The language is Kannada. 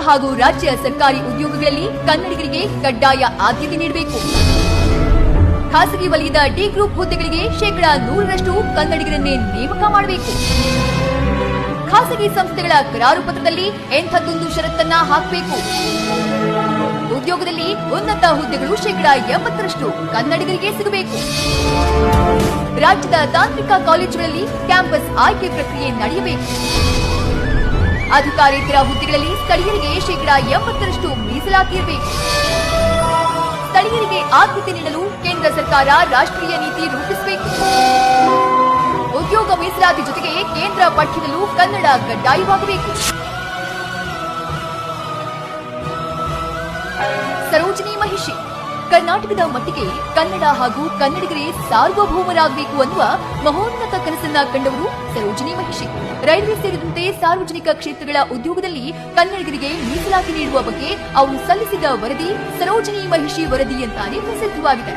ಹಾಗೂ ರಾಜ್ಯ ಸರ್ಕಾರಿ ಉದ್ಯೋಗಗಳಲ್ಲಿ ಕನ್ನಡಿಗರಿಗೆ ಕಡ್ಡಾಯ ಆದ್ಯತೆ ನೀಡಬೇಕು. ಖಾಸಗಿ ವಲಯದ ಡಿ ಗ್ರೂಪ್ ಹುದ್ದೆಗಳಿಗೆ ಶೇಕಡಾ ನೂರರಷ್ಟು ಕನ್ನಡಿಗರನ್ನೇ ನೇಮಕ ಮಾಡಬೇಕು. ಖಾಸಗಿ ಸಂಸ್ಥೆಗಳ ಕರಾರು ಪತ್ರದಲ್ಲಿ ಎಂಥದ್ದೊಂದು ಷರತ್ತನ್ನ ಹಾಕಬೇಕು. ಉದ್ಯೋಗದಲ್ಲಿ ಉನ್ನತ ಹುದ್ದೆಗಳು ಶೇಕಡಾ ಎಂಬತ್ತರಷ್ಟು ಕನ್ನಡಿಗರಿಗೆ ಸಿಗಬೇಕು. ರಾಜ್ಯದ ತಾಂತ್ರಿಕ ಕಾಲೇಜುಗಳಲ್ಲಿ ಕ್ಯಾಂಪಸ್ ಆಯ್ಕೆ ಪ್ರಕ್ರಿಯೆ ನಡೆಯಬೇಕು. ಅಧಿಕಾರೇತರ ಹುದ್ದೆಗಳಲ್ಲಿ ಸ್ಥಳೀಯರಿಗೆ ಶೇಕಡಾ ಎಂಬತ್ತರಷ್ಟು ಮೀಸಲಾತಿ ಇರಬೇಕು. ಸ್ಥಳೀಯರಿಗೆ ಆದ್ಯತೆ ನೀಡಲು ಕೇಂದ್ರ ಸರ್ಕಾರ ರಾಷ್ಟ್ರೀಯ ನೀತಿ ರೂಪಿಸಬೇಕು. ಉದ್ಯೋಗ ಮೀಸಲಾತಿ ಜೊತೆಗೆ ಕೇಂದ್ರ ಪಠ್ಯದಲ್ಲೂ ಕನ್ನಡ ಕಡ್ಡಾಯವಾಗಬೇಕು. ಸರೋಜಿನಿ ಮಹಿಷಿ ಕರ್ನಾಟಕದ ಮಟ್ಟಿಗೆ ಕನ್ನಡ ಹಾಗೂ ಕನ್ನಡಿಗರೇ ಸಾರ್ವಭೌಮರಾಗಬೇಕು ಅನ್ನುವ ಮಹೋನ್ನತ ಕನಸನ್ನ ಕಂಡವರು ಸರೋಜಿನಿ ಮಹಿಷಿ. ರೈಲ್ವೆ ಸೇರಿದಂತೆ ಸಾರ್ವಜನಿಕ ಕ್ಷೇತ್ರಗಳ ಉದ್ಯೋಗದಲ್ಲಿ ಕನ್ನಡಿಗರಿಗೆ ಮೀಸಲಾತಿ ನೀಡುವ ಬಗ್ಗೆ ಅವರು ಸಲ್ಲಿಸಿದ ವರದಿ ಸರೋಜಿನಿ ಮಹಿಷಿ ವರದಿ ಅಂತಾನೆ ಪ್ರಸಿದ್ಧವಾಗಿದೆ.